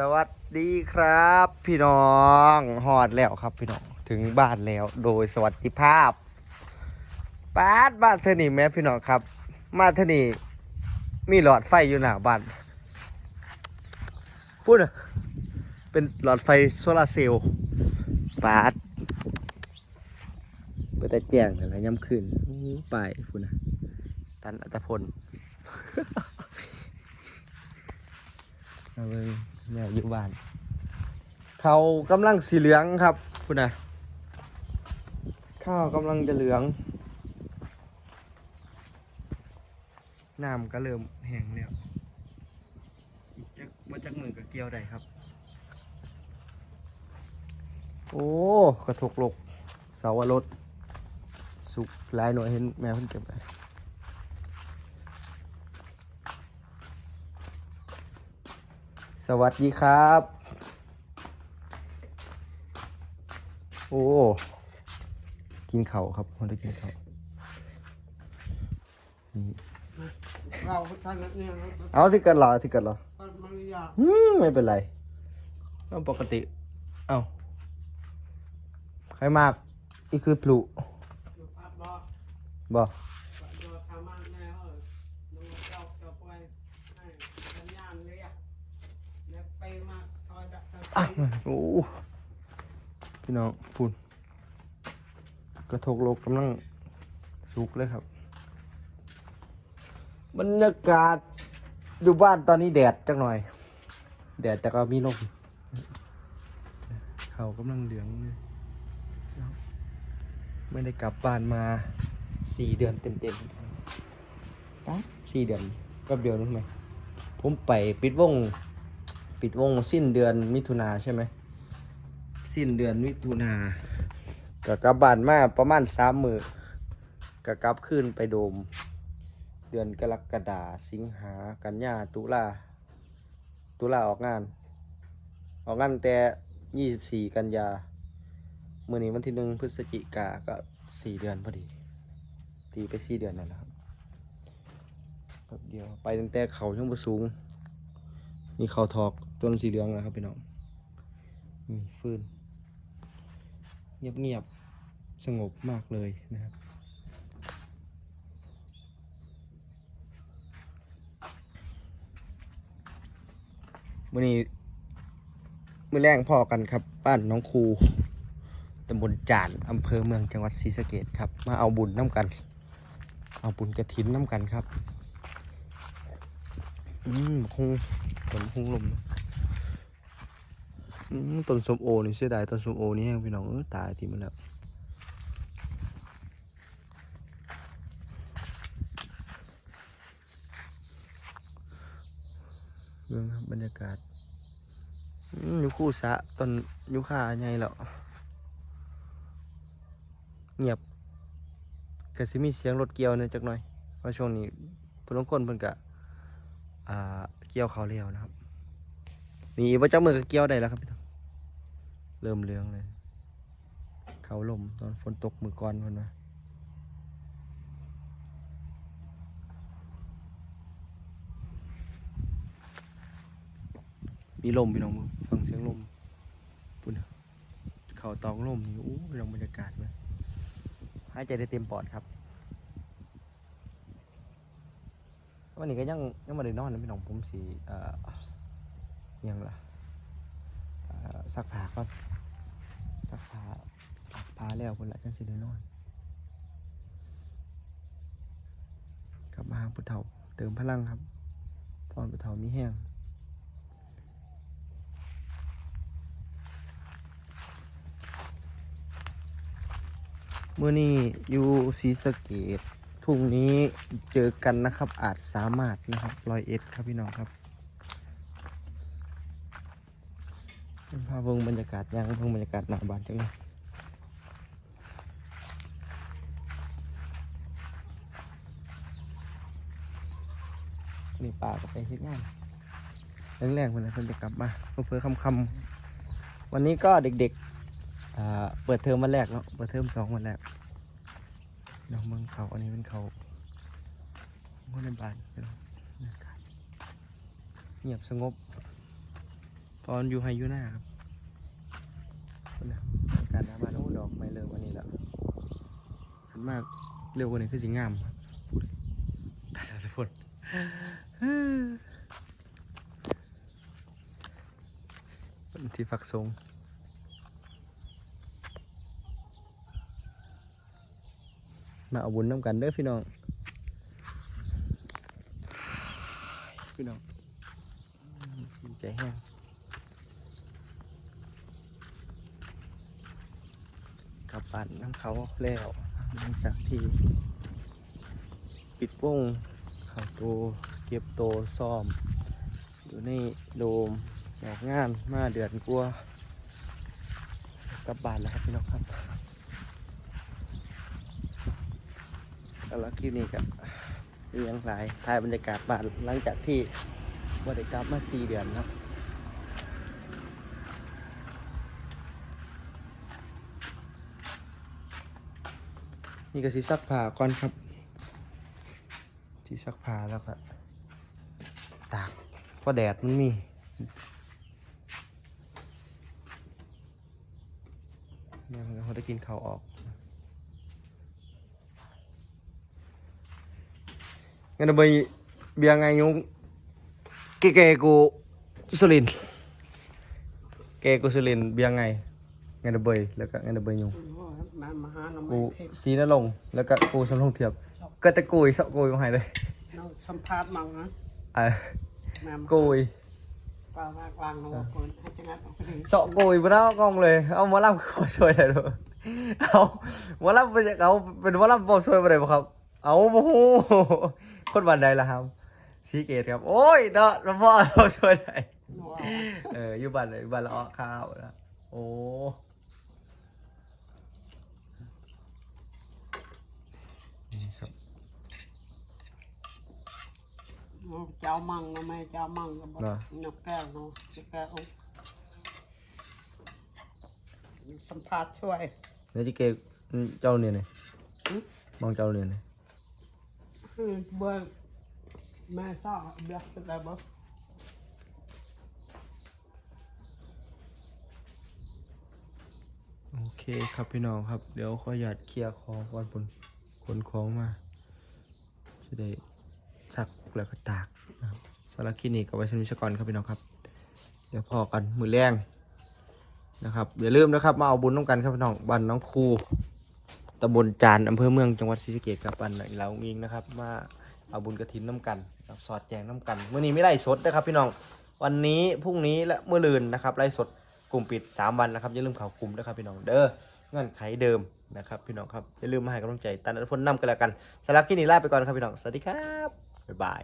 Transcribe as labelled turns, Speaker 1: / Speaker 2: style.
Speaker 1: สวัสดีครับ พี่น้องหอดแล้วครับพี่น้องถึงบ้านแล้วโดยสวัสดิภาพปาดบ้านเธอนี่แม่พี่น้องครับ มาเธอนี่มีหลอดไฟอยู่หน้าบ้านพูดอะเป็นหลอดไฟโซลาร์เซลล์ปาดไปแต่แจ้งอะไรย่ำคืนไปพูดนะตันอัตพลเอาเบิ่ง แม่อยู่บ้าน เขากำลังสีเหลืองครับคุณนะข้าวกำลังจะเหลืองน้ำก็เริ่มแห้งแล้วอีกจักมาจากมือกับเกี่ยวได้ครับ โอ้กระทกลกเสาวรสสุกหลายหน่วยเห็นแม่เพิ่นเก็บไป สวัสดีครับ โอ้ กินเข่าครับคนที่กินเข่านี่
Speaker 2: เราท่านนี่
Speaker 1: เอาที่เกิดเหรอที่เกิดเหรอ
Speaker 2: มันมันยาก
Speaker 1: อืมไม่เป็นไรก็ปกติ เอาใครมาก อีกคือพลุ
Speaker 2: อยู่พัดบ่
Speaker 1: บ่
Speaker 2: อยู่ทำมันแน่เออมึงเจ้าเจ้าไปให้สัญญาณเรียกแล้วไปมาซ อยดักสัง
Speaker 1: อะ
Speaker 2: เกต
Speaker 1: โอ้พี่น้องพูนกระทกโลกกำลังสุกเลยครับบรรยากาศอยู่บ้านตอนนี้แดดจักหน่อย แดดแต่ก็มีลมเขากำลังเหลืองเลยไม่ได้กลับบ้านมาสี่เดือนเต็มๆปั๊บสี่เดือนก็เดียวนึงไหมผมไปปิดวง ปิดวงสิ้นเดือนมิถุนาใช่ไหม สิ้นเดือนมิถุนาก็กลับบ้านมาประมาณสามมือก็กลับขึ้นไปโดม เดือนกรกฎาสิงหากันยาตุลาตุลาออกงาน ออกงานแต่ยี่สิบสี่กันยาเมื่อนี้วันที่หนึ่งพฤศจิกาก็สี่เดือนพอดี ตีไปสี่เดือนนั่นแหละครับแป๊บเดียวไปตั้งแต่เขาช่างประสูง นี่เขาทอก จนสีเหลืองแล้วครับพี่น้องมีฟืนเงียบๆสงบมากเลยนะครับมื่อนี้มื่อแรงพอกันครับบ้านน้องครูตำบลจานอำเภอเมืองจังหวัดศรีสะเกดครับ มาเอาบุญน้ำกัน เอาบุญกระถินน้ำกันครับ อืมคงต้นคงลมอืม ต้นสมโอนี่เสียดายต้นสมโอนี่แห้งพี่น้องเออตายทีมันแล้วเรื่องบรรยากาศยู่คู่สะต้นยุค่าไงเหรอเงียบก็สิมีเสียงรถเกี่ยวเนี่ยจักหน่อยเพราะช่วงนี้พนลางคนเพิ่นกะเกี่ยวเขาเร็วนะครับนี่ว่าจักมือก็เกี่ยวได้แล้วครับ เริ่มเลืองเลย เขาลมตอนฝนตกมือก่อนเพิ่นว่ามีลมพี่น้องมึงฟังเสียงลมปุ่นเขาตองลมนี่โอ้พี่น้องบรรยากาศเลยหายใจได้เต็มปอดครับวันนี้ก็ยังยังมาได้นอนนะพี่น้องผมสีเอ่อยังล่ะ เอ่อซักผ้าก่อนซักผ้าซักผ้าแล้วคนละจังสิได้นอนกลับมาหาพุทเฒ่าเติมพลังครับตอนพุทเฒ่ามีแห้งเมื่อนี้อยู่ศรีสะเกดพรุ่งนี้เจอกันนะครับอาจสามารถนะครับรอยเอ็ดครับพี่น้องครับ พาเบิ่งบรรยากาศยังเบิ่งบรรยากาศหน้าบ้านจังเลยนี่ป่าก็ไปเฮ็ดงานแรงๆคนนเพิ่นจะกลับมาเพื่อคำคำๆวันนี้ก็เด็กๆเปิดเทอมวันแรกเนาะเปิดเทอมสองวันแรกเดี๋ยวเมืองเขาอันนี้เป็นเขาคนในบ้านเงียบสงบ ตอนอยู่ไฮยูน่าครับคนน่ะการหน้าบ้านโอ้ดอกไม่เลิกวันนี้แล้วขันมากเร็วกว่านี้คือสิงามครับพูดตาดาสะพนเป็นที่ฝักทรงมาเอาบุญน้ำกันเด้อพี่น้อง พี่น้องดีใจแห้ง กับบ้านน้ำเขาแล้วหลังจากที่ ปิดวงเขาโตเก็บโตซ่อม อยู่ในโดมออกงานมาเดือนกลัวกลับบ้านแล้วครับพี่น้องครับแล้วคลิปนี้ก็เรียงหลายถ่ายบรรยากาศบ้านหลังจากที่บริกลับมาสี่เดือนครับ นี่ก็สีซักผ้าก่อนครับสีซักผ้าแล้วครับตากเพราะแดดมันมีเนี่ยเขาจะกินเขาออกงั้นเอาไปเบียงไงยุงเกเกูสุรินเกกูสุริน
Speaker 2: เบียงไง หาน้อง
Speaker 1: กู
Speaker 2: เทพ
Speaker 1: สีนลงค์แล้วก็กูสำลงเทียบก็ตะกุยเสาะกุยมาให้เลย
Speaker 2: น้องสัมภาษณ์มังนะ
Speaker 1: อะ
Speaker 2: มามา
Speaker 1: กุย
Speaker 2: ปลาว่ากลางน้องคนให้จังงัดออกไปเลย
Speaker 1: เสาะกุยบ่ได้กล้องเลย เอาหมาล่ำขอช่วยได้ด้วยเอาหมาล่ำไปจากเอาเป็นหมาล่ำบ่ช่วยบ่ได้บ่ครับ เอาบ่ฮู้คนบ้านใดล่ะครับสีเกตครับ โอ้ยเนาะบ่พ่อบ่ช่วยได้
Speaker 2: หนูเอา
Speaker 1: เอออยู่บ้านเลยบ้านละอ้อข้าวนะโอ้นี่ครับ
Speaker 2: หนู เจ้ามังนะแม่เจ้ามังก็บอกนกแก้วเนาะนกแก้วสัมภาษณ์ช่วย
Speaker 1: เนื้อที่เกเจ้าเนี่ยนี่
Speaker 2: หึ
Speaker 1: มองเจ้าเนี่ยนี่
Speaker 2: อืมเบื่อแม่ชอบเบียร์ได้บ่
Speaker 1: โอเคครับพี่น้องครับ เดี๋ยวขอหยาดเคลียร์ของก่อนผลขนของมาจะได้ซัก แล้วก็ตากนะครับสารคลิปนี้กับว้ชนิชก่อนครับพี่น้องครับ เดี๋ยวพอกันมือแรงนะครับอย่าลืมนะครับมาเอาบุญน้องกันครับพี่น้องบันน้องครูตำบลจานอำเภอเมืองจังหวัดศรีสะเกษครับบันเหลาอิงนะครับ มาเอาบุญกระถินน้ำกันครับสอดแจงน้ำกันเมื่อนี้ไม่ไล่สดนะครับ พี่น้องวันนี้พรุ่งนี้และเมื่อลืนนะครับไล่สดกลุ่มปิด 3 วันนะครับอย่าลืมเขากลุ่มนะครับพี่น้องเด้อเงื่อนไขเดิมนะครับพี่น้องครับอย่าลืมมาให้กำลังใจตันอัตพลนำกันแล้วกันสำหรับคลิปนี้ลาไปก่อนครับพี่น้องสวัสดีครับ บ๊ายบาย